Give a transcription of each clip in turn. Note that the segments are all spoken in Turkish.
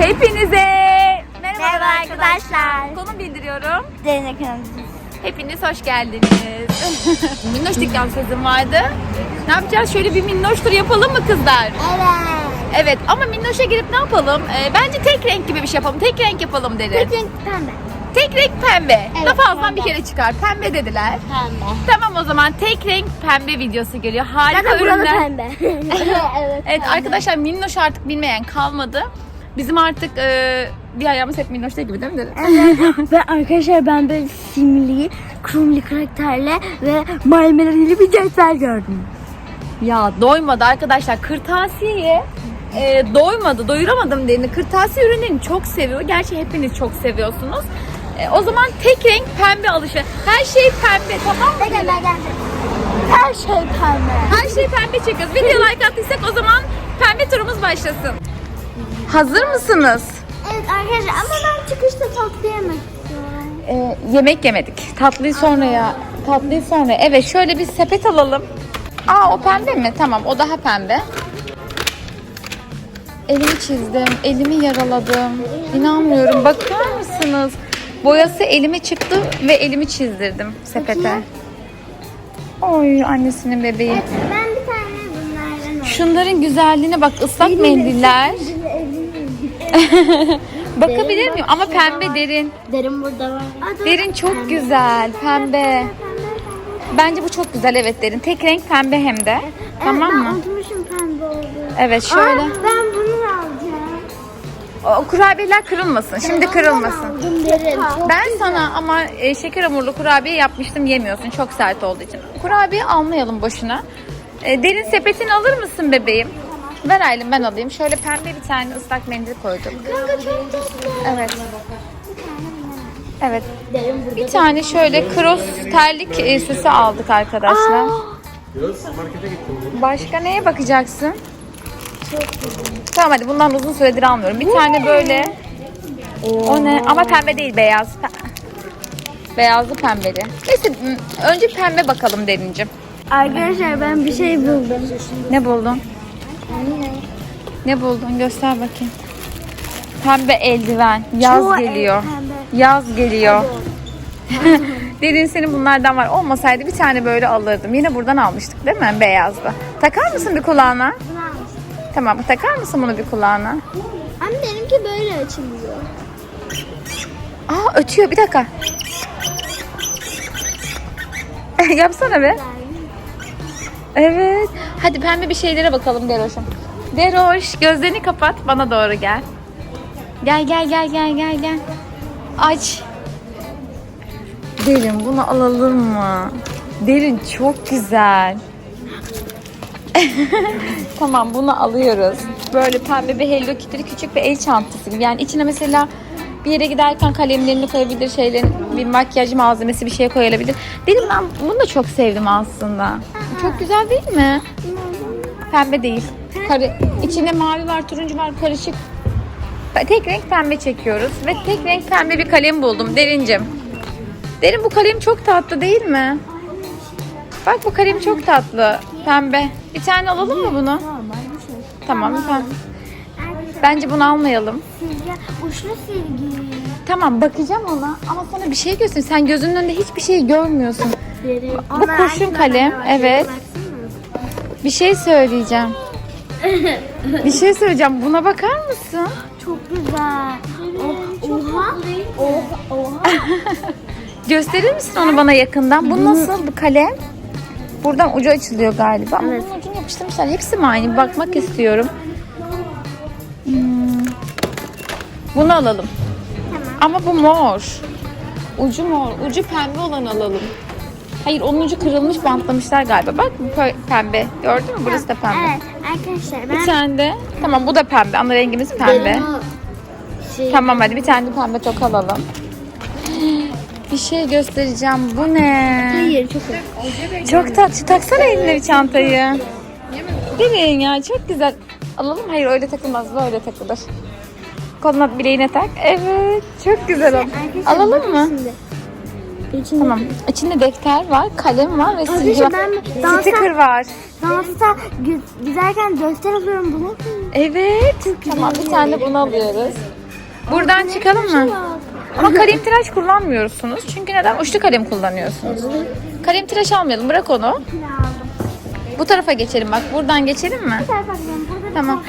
Hepinize merhaba, Merhaba arkadaşlar. Konum bildiriyorum. Zeynep Hanım. Hepiniz hoş geldiniz. minnoş dükkan sözüm vardı. Ne yapacağız? Şöyle bir minnoş tur yapalım mı kızlar? Evet. Evet ama minnoşa girip ne yapalım? Ee, bence tek renk gibi bir şey yapalım. Tek renk yapalım derim. Tek renk pembe. Tek renk pembe. Evet, Laf pembe. bir kere çıkar. Pembe dediler. Pembe. Tamam o zaman tek renk pembe videosu geliyor. Harika Zaten ürünler. pembe. evet. Evet arkadaşlar minnoş artık bilmeyen kalmadı. Bizim artık e, bir ayağımız hep minnoşta gibi değil mi? Dere? ve arkadaşlar ben böyle simli, krumli karakterle ve malmeleriyle bir cetvel gördüm. Ya doymadı arkadaşlar. Kırtasiyeye e, doymadı, doyuramadım dediğinde kırtasiye ürünlerini çok seviyor. Gerçi hepiniz çok seviyorsunuz. E, o zaman tek renk pembe alışı. Her şey pembe tamam mı? Gel gel Her şey pembe. Her şey pembe çekiyoruz. Video like attıysak o zaman pembe turumuz başlasın. Hazır mısınız? Evet arkadaşlar ama ben çıkışta tatlı yemek istiyorum. E, yemek yemedik. Tatlıyı sonra ya. Tatlıyı sonra. Evet şöyle bir sepet alalım. Aa o pembe mi? Tamam o daha pembe. Elimi çizdim. Elimi yaraladım. İnanmıyorum. Bakar mısınız? Boyası elime çıktı ve elimi çizdirdim sepete. Oy annesinin bebeği. Ben bir tane bunlardan aldım. Şunların güzelliğine bak ıslak mendiller. Bakabilir miyim? Ama pembe derin. Derin burada var. Derin çok güzel. Pembe. Bence bu çok güzel evet derin. Tek renk pembe hem de. Tamam ben mı? unutmuşum pembe olduğunu. Evet şöyle. Aa, ben bunu alacağım. O kurabiyeler kırılmasın. Şimdi kırılmasın. Aldım derin. Ben sana ama e, şeker hamurlu kurabiye yapmıştım yemiyorsun çok sert olduğu için. Kurabiye almayalım boşuna. E, derin sepetini alır mısın bebeğim? Ver Aylin ben alayım. Şöyle pembe bir tane ıslak mendil koydum. Kanka çok tatlı. Evet. Evet. Bir tane şöyle cross terlik e, süsü aldık arkadaşlar. Başka neye bakacaksın? Tamam hadi bundan uzun süredir almıyorum. Bir tane böyle. O ne? Ama pembe değil beyaz. Beyazlı pembeli. Neyse önce pembe bakalım derincim. Arkadaşlar ben bir şey buldum. Ne buldun? Ne buldun? Göster bakayım. Pembe eldiven. Yaz Çoğu el geliyor. pembe. Yaz geliyor. Derin senin bunlardan var. Olmasaydı bir tane böyle alırdım. Yine buradan almıştık değil mi? Beyazda. Takar mısın bir kulağına? Bunu almıştım. Tamam takar mısın bunu bir kulağına? Ama benimki böyle açılıyor. Aa ötüyor bir dakika. Yapsana be. Evet. Hadi pembe bir şeylere bakalım Deroş'um. Deroş gözlerini kapat bana doğru gel. Gel gel gel gel gel gel. Aç. Derin bunu alalım mı? Derin çok güzel. tamam bunu alıyoruz. Böyle pembe bir Hello Kitty'li küçük bir el çantası gibi. Yani içine mesela bir yere giderken kalemlerini koyabilir, şeylerin bir makyaj malzemesi bir şey koyulabilir. Dedim ben bunu da çok sevdim aslında. Çok güzel değil mi? Pembe değil. Karı, içinde mavi var, turuncu var, karışık. Tek renk pembe çekiyoruz ve tek renk pembe bir kalem buldum Derincim. Derin bu kalem çok tatlı değil mi? Bak bu kalem çok tatlı. Pembe. Bir tane alalım mı bunu? Tamam pembe. Bence bunu almayalım. Silgi, uçlu silgi. Tamam bakacağım ona ama sana bir şey göstereyim. Sen gözünün önünde hiçbir şey görmüyorsun. Bu kurşun kalem. Evet. Bir şey söyleyeceğim. Bir şey söyleyeceğim. Buna bakar mısın? Çok güzel. Oh, oha. Oha. Oha. Gösterir misin onu bana yakından? Bu nasıl bu kalem? Buradan ucu açılıyor galiba. Ama bunun ucunu yapıştırmışlar. Hepsi mi aynı? Bir bakmak istiyorum. Bunu alalım. Ama bu mor. Ucu mor. Ucu pembe olan alalım. Hayır onun ucu kırılmış bantlamışlar galiba. Bak bu pe- pembe. Gördün mü? Burası da pembe. Evet arkadaşlar ben Bir tane de. Tamam bu da pembe. Ana rengimiz pembe. Şey, Tamam hadi bir tane de pembe toka alalım. Bir şey göstereceğim. Bu ne? Hayır çok. Çok tatlı. Taksana eline bir çantayı. Derin ya çok güzel. Alalım Hayır öyle takılmaz. Böyle takılır. Koluna bileğine tak. Evet. Çok güzel oldu. Arkadaşlar Alalım bakın mı? Şimdi. İçinde Tamam. İçinde defter var, kalem var ve silgi var. ben dansa- Sticker var. Dansta gü- güzelken göster alıyorum bunu. Evet. Tamam bir tane de bunu alıyoruz. Buradan çıkalım mı? Ama kalem tıraş kullanmıyorsunuz. Çünkü neden? Uçlu kalem kullanıyorsunuz. Kalem tıraş almayalım. Bırak onu. Bu tarafa geçelim bak. Buradan geçelim mi? Tamam.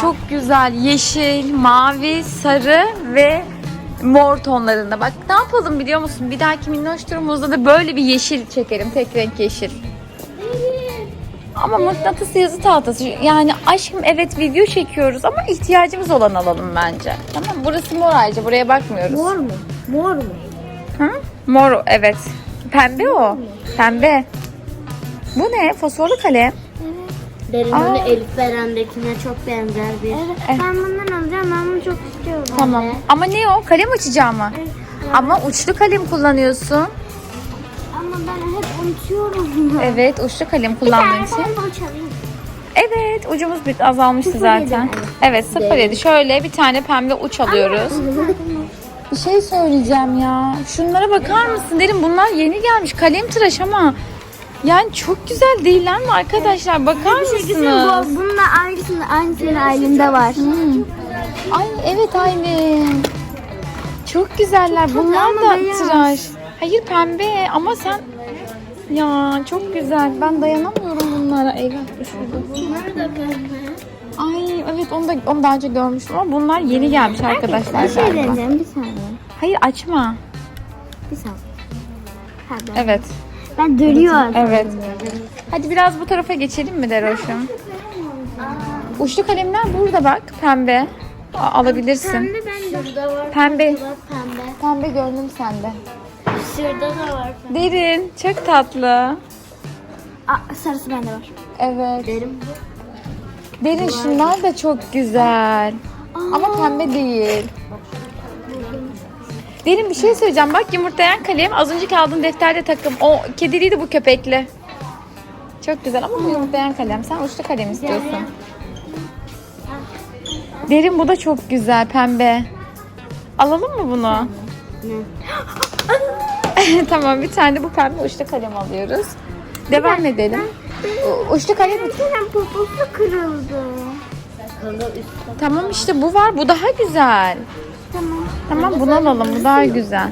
Çok güzel. Yeşil, mavi, sarı ve mor tonlarında. Bak ne yapalım biliyor musun? Bir dahaki minnoş turumuzda da böyle bir yeşil çekelim. Tek renk yeşil. Ama mıknatıs yazı tahtası. Yani aşkım evet video çekiyoruz ama ihtiyacımız olan alalım bence. Tamam Burası mor ayrıca. Buraya bakmıyoruz. Mor mu? Mor mu? Hı? Mor evet. Pembe o. Pembe. Bu ne? Fosforlu kalem. Aa. onu Elif Beren'dekine çok benzer bir. Evet. Ben bundan alacağım. Ben bunu çok istiyorum. Tamam. Ama ne o? Kalem açacağım mı? Ama uçlu kalem kullanıyorsun. Ama ben hep unutuyorum. Evet, uçlu kalem Bir kullandığın tane için. ben de uçalayım. Evet, ucumuz bir azalmıştı Sıfır zaten. yedi. Evet, 07. Şöyle bir tane pembe uç alıyoruz. Bir şey söyleyeceğim ya. Şunlara bakar mısın derim. Bunlar yeni gelmiş. Kalem tıraş ama yani çok güzel değiller mi arkadaşlar? Bakar mısınız? bu. Bununla aynısını aynı senin ailende var. Ay evet aynı. Çok güzeller. Bunlar da tıraş. Hayır pembe ama sen ya çok güzel. Ben dayanamıyorum bunlara. Eyvah düşürdüm. Bunlar da pembe. Ay evet onu da onu daha önce görmüştüm ama bunlar yeni gelmiş arkadaşlar Bir şey galiba. deneyeceğim bir saniye. Hayır açma. Bir saniye. Ha, ben, Evet. Ben dönüyor. Evet. Hadi biraz bu tarafa geçelim mi Deroş'um? Uçlu kalemler burada bak pembe. A- Alabilirsin. Pembe ben de. Şurada var. Pembe. Pembe. Pembe gördüm sende. Şurada da var pembe. Derin. Çok tatlı. Aa, sarısı bende var. Evet. Derin Derin şunlar da çok güzel. Ama pembe değil. Derin bir şey söyleyeceğim. Bak yumurtlayan kalem az önceki aldığın defterde takım. O kediliydi bu köpekli. Çok güzel ama bu yumurtlayan kalem. Sen uçlu kalem istiyorsun. Derin bu da çok güzel pembe. Alalım mı bunu? tamam bir tane de bu pembe uçlu kalem alıyoruz. Devam edelim. U- Uçlu kalem Senin poposu kırıldı. Tamam işte bu var. Bu daha güzel. Tamam. Bunu alalım. Bu daha güzel.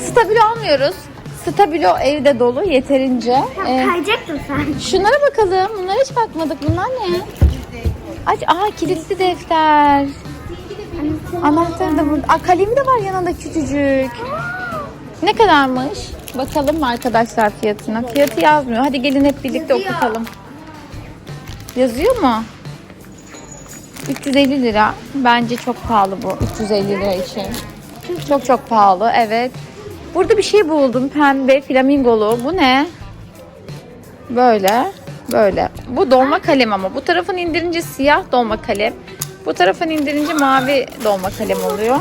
Stabilo almıyoruz. Stabilo evde dolu yeterince. Ee, Kayacaktın sen. şunlara bakalım. Bunlara hiç bakmadık. Bunlar ne? Aç. Aa kilitli defter. Anahtarı da burada. Aa, kalemi de var yanında küçücük. Ne kadarmış? Bakalım mı arkadaşlar fiyatına? Fiyatı yazmıyor. Hadi gelin hep birlikte okutalım. Yazıyor mu? 350 lira. Bence çok pahalı bu 350 lira için. Çok çok pahalı evet. Burada bir şey buldum pembe flamingolu. Bu ne? Böyle. Böyle. Bu dolma kalem ama. Bu tarafın indirince siyah dolma kalem. Bu tarafın indirince mavi dolma kalem oluyor.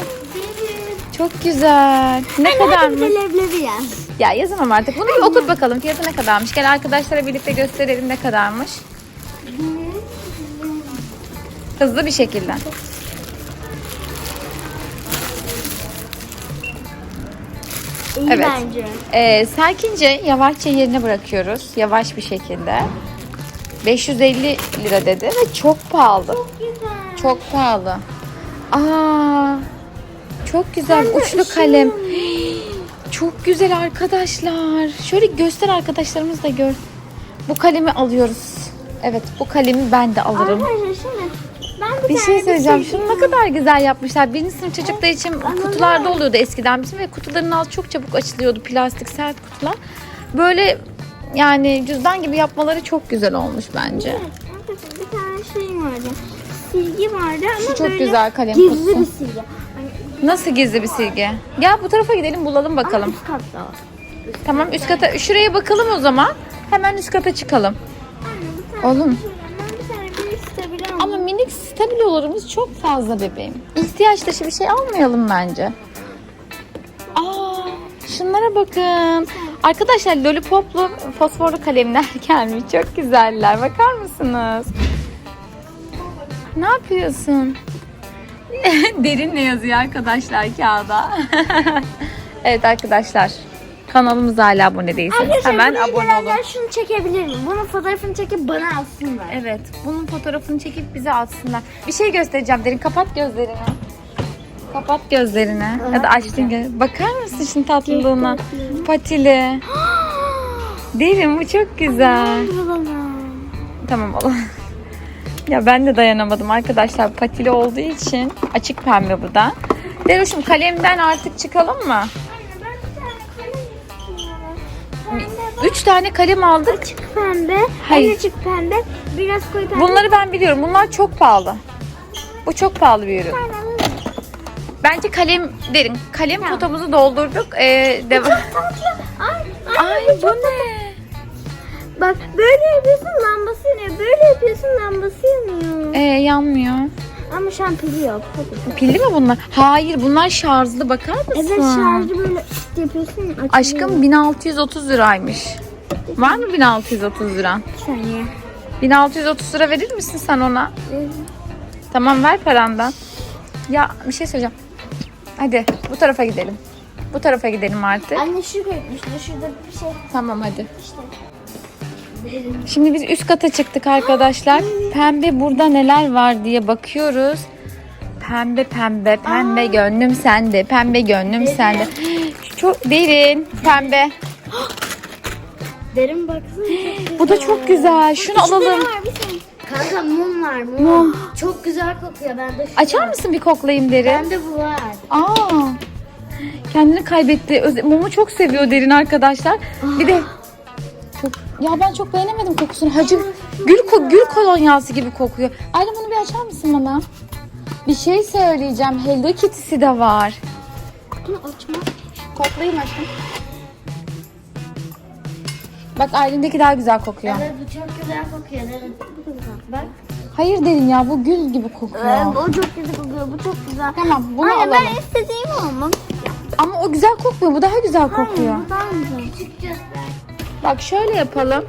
Çok güzel. Ne kadar mı? Leblebi yaz. Ya yazamam artık. Bunu bir okut bakalım. Fiyatı ne kadarmış? Gel arkadaşlara birlikte gösterelim ne kadarmış. Hızlı bir şekilde. İyi Evet. bence. Ee, sakince yavaşça yerine bırakıyoruz. Yavaş bir şekilde. 550 lira dedi ve çok pahalı. Çok pahalı. Aa, çok güzel uçlu kalem. Çok güzel arkadaşlar. Şöyle göster arkadaşlarımız da gör. Bu kalemi alıyoruz. Evet bu kalemi ben de alırım. Arkadaşlar şimdi bir, şey söyleyeceğim. Şunu ne kadar güzel yapmışlar. Birinci sınıf çocuklar için kutularda oluyordu eskiden bizim ve kutuların altı çok çabuk açılıyordu. Plastik sert kutular. Böyle yani cüzdan gibi yapmaları çok güzel olmuş bence. Bir tane şey vardı. Silgi vardı ama Şu çok böyle güzel kalem gizli kutusu. bir silgi. Hani Nasıl gizli bir silgi? Gel bu tarafa gidelim bulalım bakalım. üst katta var. Tamam üst kata şuraya bakalım o zaman. Hemen üst kata çıkalım. Anne bir tane Oğlum. ben Ama minik stabilolarımız çok fazla bebeğim. İhtiyaç dışı bir şey almayalım bence. Aa, şunlara bakın. Arkadaşlar lollipoplu fosforlu kalemler gelmiş. Çok güzeller. Bakar mısınız? Ne yapıyorsun? Derin ne yazıyor arkadaşlar kağıda? Evet arkadaşlar. Kanalımıza hala abone değilseniz Arkadaşlar hemen abone olun. gelenler şunu çekebilir mi? Bunun fotoğrafını çekip bana alsınlar. Evet. Bunun fotoğrafını çekip bize atsınlar. Bir şey göstereceğim derin. Kapat gözlerini. Kapat gözlerini. Ya da açtın göz. Bakar mısın şimdi tatlılığına? Patili. Derin bu çok güzel. Tamam oğlum. Ya ben de dayanamadım arkadaşlar. Patili olduğu için açık pembe bu da. Deroş'um kalemden artık çıkalım mı? Üç tane kalem aldık. Açık pembe, Hayır. en açık pembe, biraz koyu pembe. Bunları ben biliyorum. Bunlar çok pahalı. Bu çok pahalı bir ürün. Bence kalem derin. Kalem fotomuzu doldurduk. Ee, devam. Ay, Ay bu ne? Bak böyle yapıyorsun lambası yanıyor. Böyle yapıyorsun lambası yanıyor. Ee, yanmıyor. Ama şu an pili yok. Hadi. Pilli mi bunlar? Hayır bunlar şarjlı bakar mısın? Evet şarjı böyle yapıyorsun açılıyor. Aşkım 1630 liraymış. Var mı 1630 lira? Saniye. 1630 lira verir misin sen ona? Tamam ver parandan. Ya bir şey söyleyeceğim. Hadi bu tarafa gidelim. Bu tarafa gidelim artık. Anne şu koymuştu. Şurada bir şey. Tamam hadi. Şimdi biz üst kata çıktık arkadaşlar. Pembe burada neler var diye bakıyoruz. Pembe pembe pembe gönlüm sende. Pembe gönlüm sende. Çok derin pembe. Derin baksana. Bu da çok güzel. Şunu alalım. Kanka mum var mum. Mum. Çok güzel kokuyor. Bende şu Açar mısın bir koklayayım derin? Bende bu var. Aa. Kendini kaybetti. Öz- Mumu çok seviyor derin arkadaşlar. Bir de çok ya ben çok beğenemedim kokusunu. Hacı gül ko- gül kolonyası gibi kokuyor. Aylin bunu bir açar mısın bana? Bir şey söyleyeceğim. Hello Kitty'si de var. Bunu açma. Koklayayım aşkım. Bak Aylin'deki daha güzel kokuyor. Evet bu çok güzel kokuyor. Derin. Bak. Hayır derin ya bu gül gibi kokuyor. o çok güzel kokuyor. Bu çok güzel. Tamam bunu Anne alalım. ben istediğim olmam. Ama o güzel kokmuyor. Bu daha güzel kokuyor. Bu daha güzel. Bak şöyle yapalım.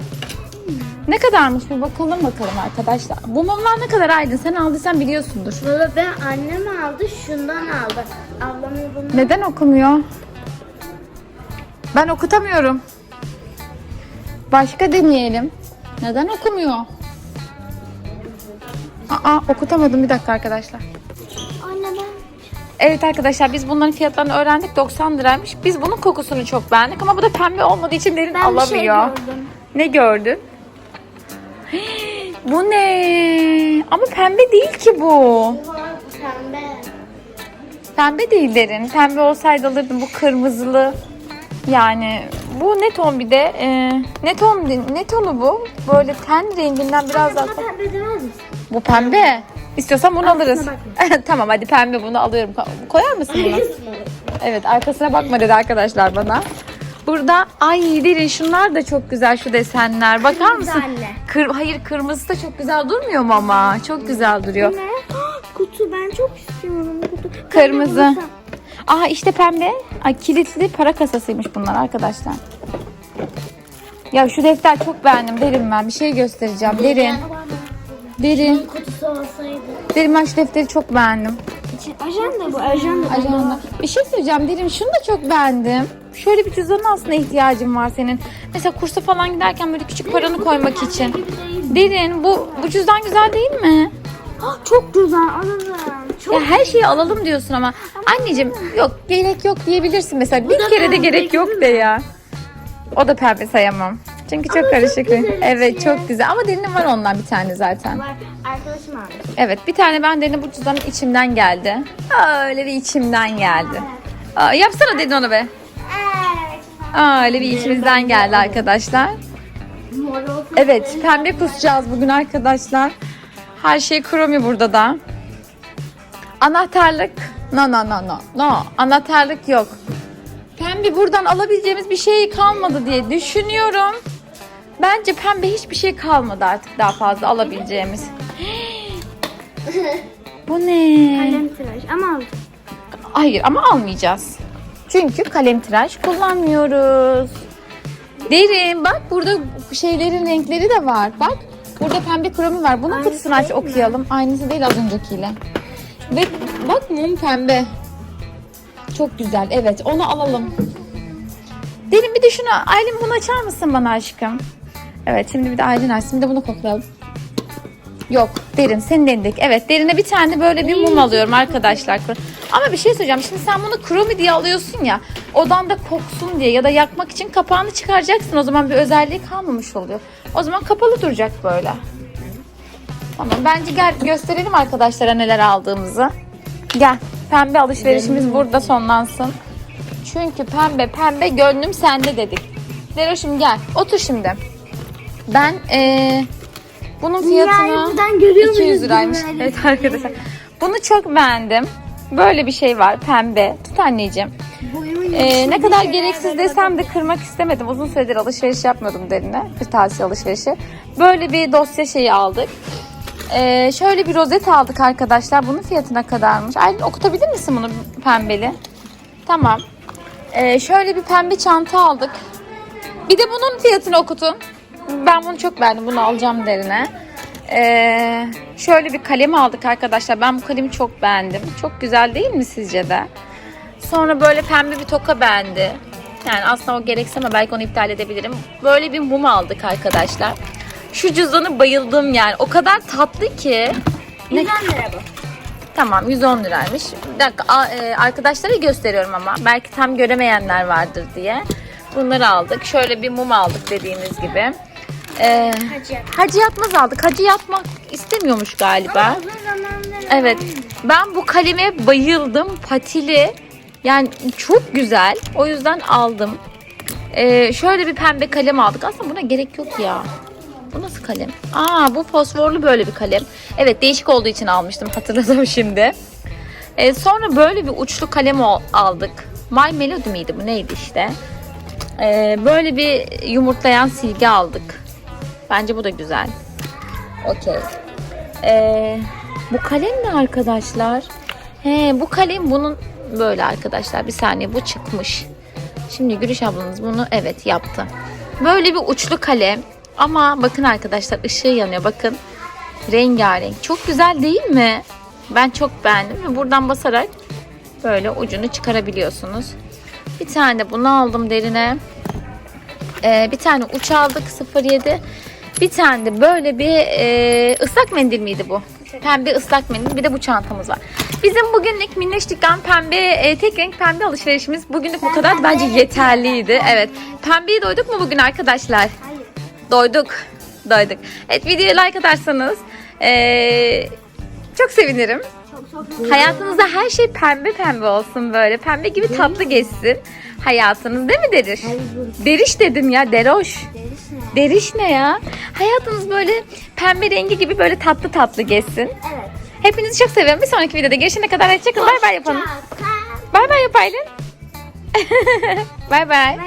Ne kadarmış bir bakalım bakalım arkadaşlar. Bu mumlar ne kadar Aydın? Sen aldıysan biliyorsundur. Valla ben annem aldı şundan aldı. Ablam bunu. Neden okumuyor? Ben okutamıyorum. Başka deneyelim. Neden okumuyor? Aa okutamadım bir dakika arkadaşlar. Anne ben. Evet arkadaşlar biz bunların fiyatlarını öğrendik 90 liraymış. Biz bunun kokusunu çok beğendik ama bu da pembe olmadığı için derin Ben bir şey alamıyor. gördüm. Ne gördün? Bu ne? Ama pembe değil ki bu. Pembe. Pembe değil derin. Pembe olsaydı alırdım bu kırmızılı. Yani bu ne ton bir de? Ee, ne ton ne tonu bu? Böyle ten renginden biraz daha. Pembe demez misin? Bu pembe. İstiyorsan bunu alırız. Arkasına tamam hadi pembe bunu alıyorum. Koyar mısın bunu? Evet arkasına bakma dedi arkadaşlar bana. Burada ay derin şunlar da çok güzel şu desenler. Bakar mısın? Güzelle. Kır, hayır kırmızısı da çok güzel durmuyor mu ama? Çok güzel duruyor. Ne? Kutu ben çok istiyorum kutu. Kırmızı. Aa işte pembe. Ay kilitli para kasasıymış bunlar arkadaşlar. Ya şu defter çok beğendim derin ben. Bir şey göstereceğim. Derin. Derin. Kutusu olsaydı. Derin ben şu defteri çok beğendim. Ajanda bu ajanda. Ajanda. Bir şey söyleyeceğim derin. Şunu da çok beğendim. Şöyle bir cüzdanın aslında ihtiyacın var senin. Mesela kursa falan giderken böyle küçük paranı koymak için. Derin bu bu cüzdan güzel değil mi? Çok güzel alırım. Çok Ya her şeyi alalım diyorsun ama anneciğim yok gerek yok diyebilirsin mesela. Bir kere de gerek yok de ya. O da pembe sayamam. Çünkü çok karışık. güzel evet içi. çok güzel ama derinin var ondan bir tane zaten. var. Arkadaşım aldı. Evet bir tane ben derinin bu içimden geldi. Öyle bir içimden geldi. Aa, yapsana dedin onu be. Evet. Aa, öyle bir içimizden geldi arkadaşlar. Mor olsun. Evet pembe kusacağız bugün arkadaşlar. Her şey kromi burada da. Anahtarlık. No no no no. No. Anahtarlık yok. Pembe buradan alabileceğimiz bir şey kalmadı diye düşünüyorum. Bence pembe hiçbir şey kalmadı artık daha fazla alabileceğimiz. Bu ne? Kalem tıraş ama aldım. Hayır ama almayacağız. Çünkü kalem tıraş kullanmıyoruz. Derin bak burada şeylerin renkleri de var. Bak burada pembe kromi var. Bunun kutusunu aç okuyalım. Aynısı değil az öncekiyle. Ve bak mum pembe. Çok güzel. Evet onu alalım. Derin bir de şunu Aylin bunu açar mısın bana aşkım? Evet şimdi bir de Aylin açsın. Bir de bunu koklayalım. Yok derin senin elindeki. Evet derine bir tane böyle bir mum alıyorum arkadaşlar. Ama bir şey söyleyeceğim. Şimdi sen bunu kromi diye alıyorsun ya. Odanda koksun diye ya da yakmak için kapağını çıkaracaksın. O zaman bir özelliği kalmamış oluyor. O zaman kapalı duracak böyle. Tamam bence gel gösterelim arkadaşlara neler aldığımızı. Gel. Pembe alışverişimiz burada sonlansın. Çünkü pembe pembe gönlüm sende dedik. Deroş'um gel. Otur şimdi. Ben eee bunun fiyatını buradan görüyor 200 muyuz liraymış. Evet arkadaşlar. Bunu çok beğendim. Böyle bir şey var pembe. Tut anneciğim. Boyumun Ee, ne kadar gereksiz desem de kırmak istemedim. Uzun süredir alışveriş yapmıyordum derine. Kırtasiye alışverişi. Böyle bir dosya şeyi aldık. Ee, şöyle bir rozet aldık arkadaşlar. Bunun fiyatı ne kadarmış? Aylin okutabilir misin bunu pembeli? Tamam. Ee, şöyle bir pembe çanta aldık. Bir de bunun fiyatını okutun. Ben bunu çok beğendim. Bunu alacağım derine. Ee, şöyle bir kalem aldık arkadaşlar. Ben bu kalemi çok beğendim. Çok güzel değil mi sizce de? Sonra böyle pembe bir toka beğendi. Yani aslında o gerekse ama belki onu iptal edebilirim. Böyle bir mum aldık arkadaşlar. Şu cüzdanı bayıldım yani. O kadar tatlı ki. Ne? 110 lira bu. Tamam 110 liraymış. Bir dakika a- e, arkadaşlara gösteriyorum ama. Belki tam göremeyenler vardır diye. Bunları aldık. Şöyle bir mum aldık dediğimiz gibi. Ee, Hacı. hacı yatmaz aldık. Hacı yatmak istemiyormuş galiba. Uzun zamandır Evet. Ben bu kaleme bayıldım. Patili. Yani çok güzel. O yüzden aldım. Ee, şöyle bir pembe kalem aldık. Aslında buna gerek yok ya. Bu nasıl kalem? Aa bu fosforlu böyle bir kalem. Evet değişik olduğu için almıştım. Hatırladım şimdi. Ee, sonra böyle bir uçlu kalem al- aldık. My Melody miydi bu neydi işte. Ee, böyle bir yumurtlayan silgi aldık. Bence bu da güzel. Okey. Ee, bu kalem ne arkadaşlar? He, bu kalem bunun böyle arkadaşlar. Bir saniye bu çıkmış. Şimdi Gülüş ablanız bunu evet yaptı. Böyle bir uçlu kalem. Ama bakın arkadaşlar ışığı yanıyor. Bakın rengarenk. Çok güzel değil mi? Ben çok beğendim ve buradan basarak böyle ucunu çıkarabiliyorsunuz. Bir tane bunu aldım derine. Ee, bir tane uç aldık 07. Bir tane de böyle bir e, ıslak mendil miydi bu? Pembe ıslak mendil. Bir de bu çantamız var. Bizim bugünlük minnoştikten pembe, e, tek renk pembe alışverişimiz bugünlük bu kadar. Bence yeterliydi. Evet. Pembeye doyduk mu bugün arkadaşlar? Doyduk. Doyduk. Evet videoya like atarsanız e, çok sevinirim. Çok çok Hayatınızda her şey pembe pembe olsun böyle. Pembe gibi tatlı geçsin. Hayatınız değil mi Deriş? Deriş dedim ya Deroş. Derisi ne? Deriş ne ya? Hayatınız böyle pembe rengi gibi böyle tatlı tatlı geçsin. Evet. Hepinizi çok seviyorum. Bir sonraki videoda görüşene kadar hoşçakalın. Bay bay yapalım. Bay bay yap Aylin. Bay bay. Bay bay.